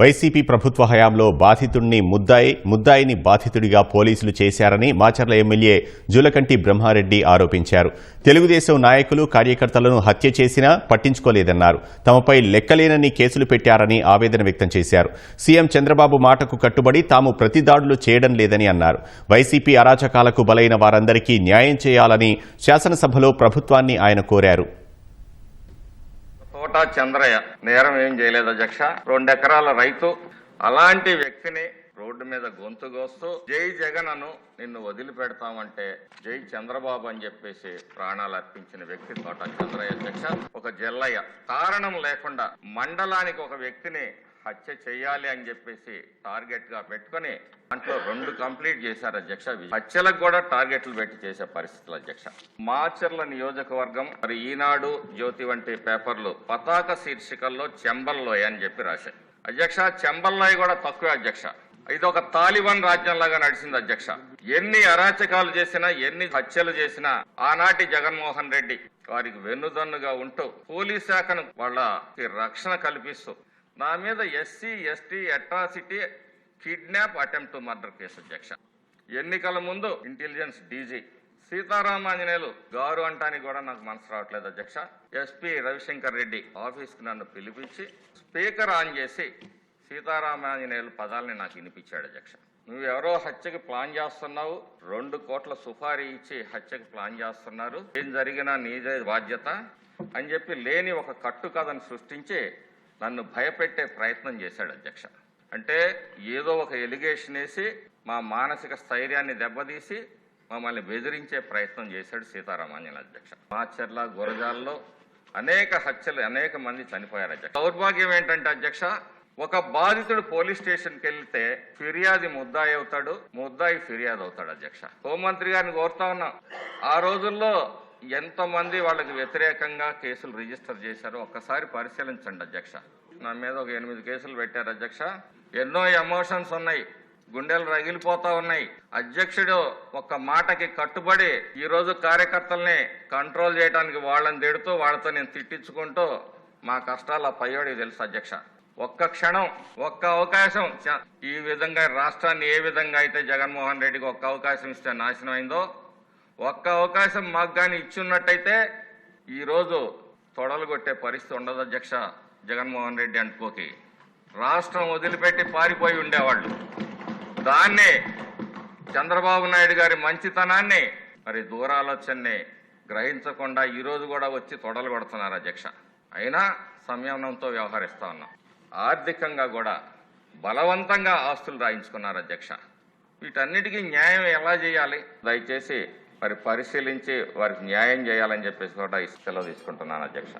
YCP ప్రభుత్వ హయాంలో బాధితుడిని ముద్దాయి ముద్దాయిని బాధితుడిగా పోలీసులు చేశారని మాచర్ల ఎమ్మెల్యే జూలకంటి బ్రహ్మారెడ్డి ఆరోపించారు. తెలుగుదేశం నాయకులు కార్యకర్తలను హత్య చేసినా పట్టించుకోలేదన్నారు. తమపై లెక్కలేనని కేసులు పెట్టారని ఆవేదన వ్యక్తం చేశారు. సీఎం చంద్రబాబు మాటకు కట్టుబడి తాము ప్రతిదాడులు చేయడం లేదని అన్నారు. వైసీపీ అరాచకాలకు బలైన వారందరికీ న్యాయం చేయాలని శాసనసభలో ప్రభుత్వాన్ని ఆయన కోరారు. కోట చంద్రయ్య. నేరం ఏం చేయలేదు అధ్యక్ష. రెండు ఎకరాల రైతు. అలాంటి వ్యక్తిని రోడ్డు మీద గొంతుగోస్తూ జై జగనను నిన్ను వదిలిపెడతామంటే జై చంద్రబాబు అని చెప్పేసి ప్రాణాలు అర్పించిన వ్యక్తి తోట చంద్రయ్య అధ్యక్ష. ఒక జల్లయ్య. కారణం లేకుండా మండలానికి ఒక వ్యక్తిని హత్య చేయాలి అని చెప్పేసి టార్గెట్గా పెట్టుకొని దాంట్లో రెండు కంప్లీట్ చేశారు అధ్యక్ష హత్యలకు కూడా టార్గెట్లు పెట్టి చేసే పరిస్థితులు అధ్యక్ష. మాచర్ల నియోజకవర్గం మరి ఈనాడు జ్యోతి వంటి పేపర్లు పతాక శీర్షికల్లో చెంబల్లోయ అని చెప్పి రాశాయి. అధ్యక్ష చెంబల్లోయ కూడా తక్కువే అధ్యక్ష. ఇది ఒక తాలిబాన్ రాజ్యంలాగా నడిచింది అధ్యక్ష. ఎన్ని అరాచకాలు చేసినా ఎన్ని హత్యలు చేసినా ఆనాటి జగన్మోహన్ రెడ్డి వారికి వెన్నుదన్నుగా ఉంటూ పోలీస్ శాఖను వాళ్ళకి రక్షణ కల్పిస్తూ నా మీద SC ST atrocity kidnap attempt murder case అధ్యక్ష ఎన్నికల ముందు ఇంటెలిజెన్స్ డీజీ సీతారామాంజనేయులు గారు అంటానికి కూడా నాకు మనసు రావట్లేదు అధ్యక్ష. ఎస్పీ రవిశంకర్ రెడ్డి ఆఫీస్కి నన్ను పిలిపించి స్పీకర్ ఆన్ చేసి సీతారామాంజనేయులు పదాలని నాకు వినిపించాడు అధ్యక్ష. నువ్వు ఎవరో హత్యకి ప్లాన్ చేస్తున్నావు రెండు కోట్ల సుపారీ ఇచ్చి హత్యకి ప్లాన్ చేస్తున్నారు ఏం జరిగినా నీదే బాధ్యత అని చెప్పి లేని ఒక కట్టు కథను సృష్టించి నన్ను భయపెట్టే ప్రయత్నం చేశాడు అధ్యక్ష. అంటే ఏదో ఒక ఎలిగేషన్ వేసి మా మానసిక స్థైర్యాన్ని దెబ్బతీసి మమ్మల్ని బెదిరించే ప్రయత్నం చేశాడు సీతారామాంజన అధ్యక్ష. మాచర్ల గురజాల్లో అనేక హత్యలు అనేక మంది చనిపోయారు అధ్యక్ష. దౌర్భాగ్యం ఏంటంటే అధ్యక్ష ఒక బాధితుడు పోలీస్ స్టేషన్కి వెళ్తే ఫిర్యాది ముద్దాయి అవుతాడు ముద్దాయి ఫిర్యాదు అవుతాడు అధ్యక్ష. హోంమంత్రి గారిని కోరుతా ఉన్నాం. ఆ రోజుల్లో ఎంతమంది వాళ్ళకి వ్యతిరేకంగా కేసులు రిజిస్టర్ చేశారో ఒక్కసారి పరిశీలించండి అధ్యక్ష. నా మీద ఒక ఎనిమిది కేసులు పెట్టారు అధ్యక్ష. ఎన్నో ఎమోషన్స్ ఉన్నాయి. గుండెలు రగిలిపోతా ఉన్నాయి. అధ్యక్షుడు ఒక్క మాటకి కట్టుబడి ఈరోజు కార్యకర్తల్ని కంట్రోల్ చేయడానికి వాళ్ళని తిడుతూ వాళ్ళతో నేను తిట్టించుకుంటూ మా కష్టాలు ఆ పయ్యోడికి తెలుసు అధ్యక్ష. ఒక్క క్షణం ఒక్క అవకాశం ఈ విధంగా రాష్ట్రాన్ని ఏ విధంగా అయితే జగన్మోహన్ రెడ్డికి ఒక్క అవకాశం ఇస్తే నాశనం అయిందో ఒక్క అవకాశం మాకు కానీ ఇచ్చున్నట్టయితే ఈరోజు తొడలు కొట్టే పరిస్థితి ఉండదు అధ్యక్ష జగన్మోహన్ రెడ్డి అనుకోకి రాష్ట్రం వదిలిపెట్టి పారిపోయి ఉండేవాళ్ళు. దాన్నే చంద్రబాబు నాయుడు గారి మంచితనాన్ని మరి దూరాలోచనని గ్రహించకుండా ఈ రోజు కూడా వచ్చి తొడలు కొడుతున్నారు అధ్యక్ష. అయినా సంయమనంతో వ్యవహరిస్తా ఉన్నాం. ఆర్థికంగా కూడా బలవంతంగా ఆస్తులు రాయించుకున్నారు అధ్యక్ష. వీటన్నిటికీ న్యాయం ఎలా చేయాలి? దయచేసి మరి పరిశీలించి వారికి న్యాయం చేయాలని చెప్పేసి కూడా సెలవు తీసుకుంటున్నాను అధ్యక్ష.